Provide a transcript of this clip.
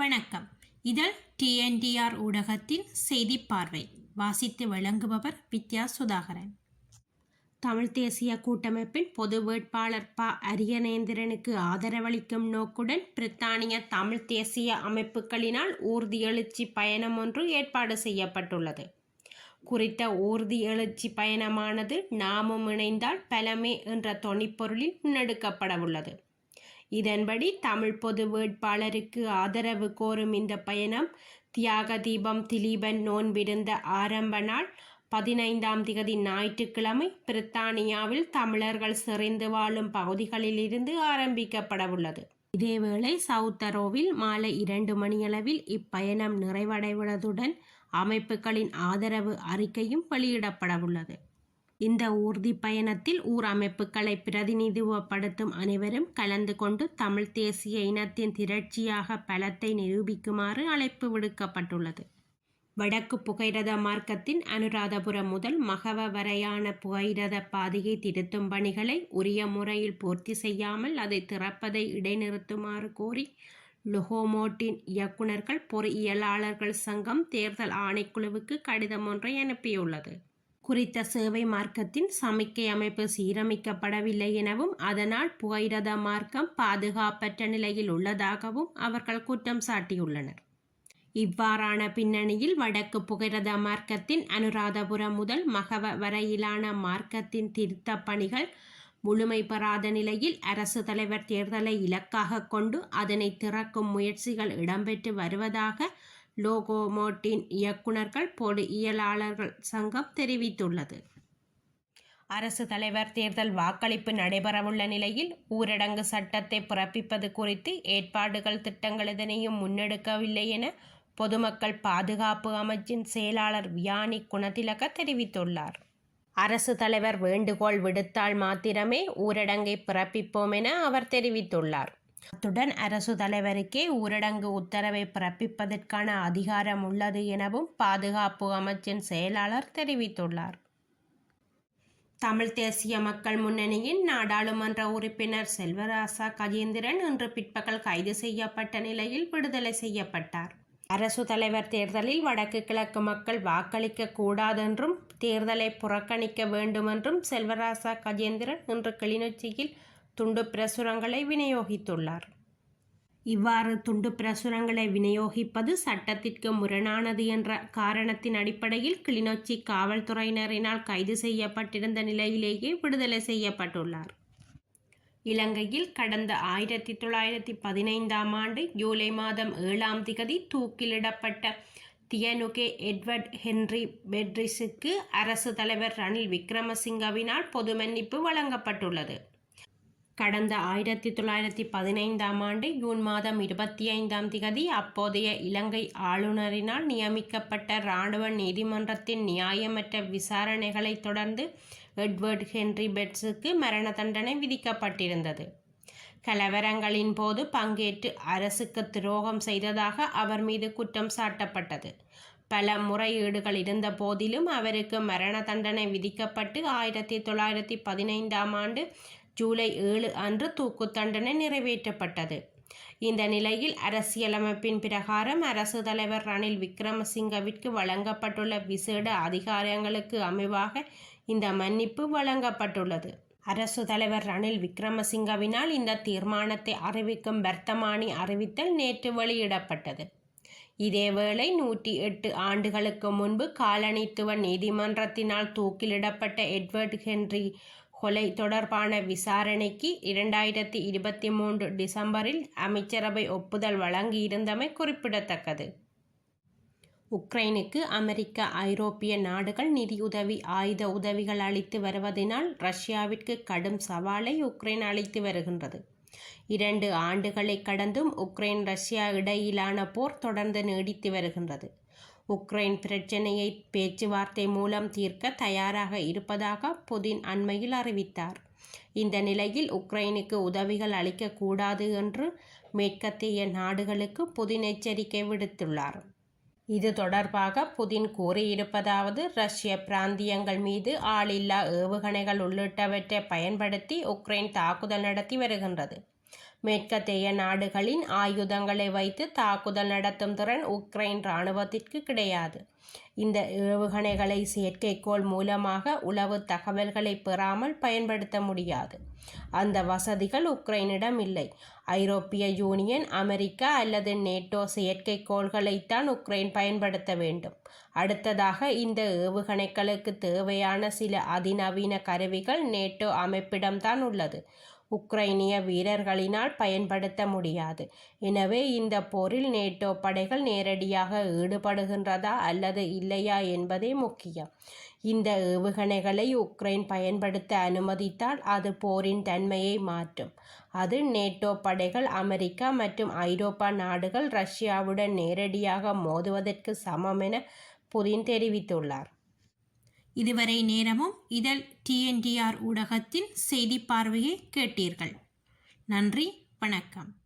வணக்கம். இதழ் டிஎன்டிஆர் ஊடகத்தின் செய்தி பார்வை வாசித்து வழங்குபவர் வித்யா சுதாகரன். தமிழ் தேசிய கூட்டமைப்பின் பொது வேட்பாளர் ப. அரியநேந்திரனுக்கு ஆதரவளிக்கும் நோக்குடன் பிரித்தானிய தமிழ் தேசிய அமைப்புகளினால் ஊர்தி எழுச்சி பயணம் ஒன்று ஏற்பாடு செய்யப்பட்டுள்ளது. குறித்த ஊர்தி எழுச்சி பயணமானது நாமும் இணைந்தால் பலமே என்ற தொனிப்பொருளில் முன்னெடுக்கப்படவுள்ளது. இதன்படி தமிழ் பொது வேட்பாளருக்கு ஆதரவு கோரும் இந்த பயணம். தியாக தீபம் திலீபன் நோன்பிருந்த ஆரம்ப நாள். பதினைந்தாம் திகதி ஞாயிற்றுக்கிழமை பிரித்தானியாவில் தமிழர்கள் சிறைந்து வாழும் பகுதிகளிலிருந்து ஆரம்பிக்கப்படவுள்ளது. இதேவேளை சவுத்தரோவில் மாலை இரண்டு மணியளவில் இப்பயணம் நிறைவடைவதுடன் அமைப்புகளின் ஆதரவு அறிக்கையும் வெளியிடப்படவுள்ளது. இந்த ஊர்தி பயணத்தில் ஊர் அமைப்புகளை பிரதிநிதித்துவப்படுத்தும் அனைவரும் கலந்து கொண்டு தமிழ் தேசிய இனத்தின் திரட்சியாக பலத்தை நிரூபிக்குமாறு அழைப்பு விடுக்கப்பட்டுள்ளது. வடக்கு புகையிரத மார்க்கத்தின் அனுராதபுரம் முதல் மகவ வரையான புகையிரத பாதையை திருத்தும் பணிகளை உரிய முறையில் பூர்த்தி செய்யாமல் அதை திறப்பதை இடைநிறுத்துமாறு கோரி லொஹோமோட்டின் இயக்குநர்கள் பொறியியலாளர்கள் சங்கம் தேர்தல் ஆணைக்குழுவுக்கு கடிதம் ஒன்றை அனுப்பியுள்ளது. குறித்த சேவை மார்க்கத்தின் சமிக்கை அமைப்பு சீரமைக்கப்படவில்லை எனவும் அதனால் புகையிரத மார்க்கம் பாதுகாப்பற்ற நிலையில் உள்ளதாகவும் அவர்கள் குற்றம் சாட்டியுள்ளனர். இவ்வாறான பின்னணியில் வடக்கு புகையிரத மார்க்கத்தின் அனுராதபுரம் முதல் மகவ வரையிலான மார்க்கத்தின் திருத்த பணிகள் முழுமை பெறாத நிலையில் அரசு தலைவர் தேர்தலை இலக்காக கொண்டு அதனை திறக்கும் முயற்சிகள் இடம்பெற்று வருவதாக லோகோமோட்டின் இயக்குநர்கள் பொறியியலாளர்கள் சங்கம் தெரிவித்துள்ளது. அரசு தலைவர் தேர்தல் வாக்களிப்பு நடைபெறவுள்ள நிலையில் ஊரடங்கு சட்டத்தை பிறப்பிப்பது குறித்து ஏற்பாடுகள் திட்டங்கள் எதனையும் முன்னெடுக்கவில்லை என பொதுமக்கள் பாதுகாப்பு அமைச்சின் செயலாளர் வியானி குணதிலக தெரிவித்துள்ளார். அரசு தலைவர் வேண்டுகோள் விடுத்தால் மாத்திரமே ஊரடங்கை பிறப்பிப்போம் என அவர் தெரிவித்துள்ளார். அத்துடன் அரசு தலைவருக்கே ஊரடங்கு உத்தரவை பிறப்பிப்பதற்கான அதிகாரம் உள்ளது எனவும் பாதுகாப்பு அமைச்சின் செயலாளர் தெரிவித்துள்ளார். தமிழ் தேசிய மக்கள் முன்னணியின் நாடாளுமன்ற உறுப்பினர் செல்வராசா கஜேந்திரன் இன்று பிற்பகல் கைது செய்யப்பட்ட நிலையில் விடுதலை செய்யப்பட்டார். அரசு தலைவர் தேர்தலில் வடக்கு கிழக்கு மக்கள் வாக்களிக்க கூடாதென்றும் தேர்தலை புறக்கணிக்க வேண்டுமென்றும் செல்வராசா கஜேந்திரன் இன்று கிளிநொச்சியில் துண்டு பிரசுரங்களை விநியோகித்துள்ளார். இவ்வாறு துண்டு பிரசுரங்களை விநியோகிப்பது சட்டத்திற்கு முரணானது என்ற காரணத்தின் அடிப்படையில் கிளிநொச்சி காவல்துறையினரினால் கைது செய்யப்பட்டிருந்த நிலையிலேயே விடுதலை செய்யப்பட்டுள்ளார். இலங்கையில் கடந்த ஆயிரத்தி தொள்ளாயிரத்தி பதினைந்தாம் ஆண்டு ஜூலை மாதம் ஏழாம் திகதி தூக்கிலிடப்பட்ட தியனுகே எட்வர்ட் ஹென்றி பெட்ரிஸுக்கு அரசு தலைவர் ரணில் விக்ரமசிங்கவினால் பொது மன்னிப்பு வழங்கப்பட்டுள்ளது. கடந்த ஆயிரத்தி தொள்ளாயிரத்தி பதினைந்தாம் ஆண்டு ஜூன் மாதம் இருபத்தி ஐந்தாம் திகதி அப்போதைய இலங்கை ஆளுநரினால் நியமிக்கப்பட்ட இராணுவ நீதிமன்றத்தின் நியாயமற்ற விசாரணைகளை தொடர்ந்து எட்வர்ட் ஹென்றி பெட்ஸுக்கு மரண தண்டனை விதிக்கப்பட்டிருந்தது. கலவரங்களின் போது பங்கேற்று அரசுக்கு துரோகம் செய்ததாக அவர் மீது குற்றம் சாட்டப்பட்டது. பல முறையீடுகள் இருந்த போதிலும் அவருக்கு மரண தண்டனை விதிக்கப்பட்டு ஆயிரத்தி தொள்ளாயிரத்தி பதினைந்தாம் ஆண்டு ஜூலை ஏழு அன்று தூக்கு தண்டனை நிறைவேற்றப்பட்டது. இந்த நிலையில் அரசியலமைப்பின் பிரகாரம் அரசு தலைவர் ரணில் விக்ரமசிங்கவிற்கு வழங்கப்பட்டுள்ள விசேட அதிகாரங்களுக்கு அமைவாக இந்த மன்னிப்பு வழங்கப்பட்டுள்ளது. அரசு தலைவர் ரணில் விக்ரமசிங்கவினால் இந்த தீர்மானத்தை அறிவிக்கும் வர்த்தமானி அறிவித்தல் நேற்று வெளியிடப்பட்டது. இதேவேளை நூற்றி எட்டு ஆண்டுகளுக்கு முன்பு காலனித்துவ நீதிமன்றத்தினால் தூக்கிலிடப்பட்ட எட்வர்ட் ஹென்றி கொலை தொடர்பான விசாரணைக்கு இரண்டாயிரத்தி இருபத்தி மூன்று டிசம்பரில் அமைச்சரவை ஒப்புதல் வழங்கியிருந்தமை குறிப்பிடத்தக்கது. உக்ரைனுக்கு அமெரிக்க ஐரோப்பிய நாடுகள் நிதியுதவி ஆயுத உதவிகள் அளித்து வருவதனால் ரஷ்யாவிற்கு கடும் சவாலை உக்ரைன் அளித்து வருகின்றது. இரண்டு ஆண்டுகளை கடந்தும் உக்ரைன் ரஷ்யா இடையிலான போர் தொடர்ந்து நீடித்து வருகின்றது. உக்ரைன் பிரச்சினையை பேச்சுவார்த்தை மூலம் தீர்க்க தயாராக இருப்பதாக புதின் அண்மையில் அறிவித்தார். இந்த நிலையில் உக்ரைனுக்கு உதவிகள் அளிக்கக்கூடாது என்று மேற்கத்திய நாடுகளுக்கு புதின் எச்சரிக்கை விடுத்துள்ளார். இது தொடர்பாக புதின் கூறியிருப்பதாவது ரஷ்ய பிராந்தியங்கள் மீது ஆளில்லா ஏவுகணைகள் உள்ளிட்டவற்றை பயன்படுத்தி உக்ரைன் தாக்குதல் நடத்தி வருகின்றது. மேற்கத்தைய நாடுகளின் ஆயுதங்களை வைத்து தாக்குதல் நடத்தும் திறன் உக்ரைன் இராணுவத்திற்கு கிடையாது. இந்த ஏவுகணைகளை செயற்கைக்கோள் மூலமாக உளவு தகவல்களை பெறாமல் பயன்படுத்த முடியாது. அந்த வசதிகள் உக்ரைனிடம் இல்லை. ஐரோப்பிய யூனியன் அமெரிக்கா அல்லது நேட்டோ செயற்கைக்கோள்களைத்தான் உக்ரைன் பயன்படுத்த வேண்டும். அடுத்ததாக இந்த ஏவுகணைகளுக்கு தேவையான சில அதிநவீன கருவிகள் நேட்டோ அமைப்பிடம்தான் உள்ளது. உக்ரைனிய வீரர்களினால் பயன்படுத்த முடியாது. எனவே இந்த போரில் நேட்டோ படைகள் நேரடியாக ஈடுபடுகின்றதா அல்லது இல்லையா என்பதே முக்கியம். இந்த ஏவுகணைகளை உக்ரைன் பயன்படுத்த அனுமதித்தால் அது போரின் தன்மையை மாற்றும். அது நேட்டோ படைகள் அமெரிக்கா மற்றும் ஐரோப்பா நாடுகள் ரஷ்யாவுடன் நேரடியாக மோதுவதற்கு சமம் என புதின் தெரிவித்துள்ளார். இதுவரை நேரமும் இதழ் டிஎன்டிஆர் ஊடகத்தின் செய்தி பார்வையை கேட்டீர்கள். நன்றி வணக்கம்.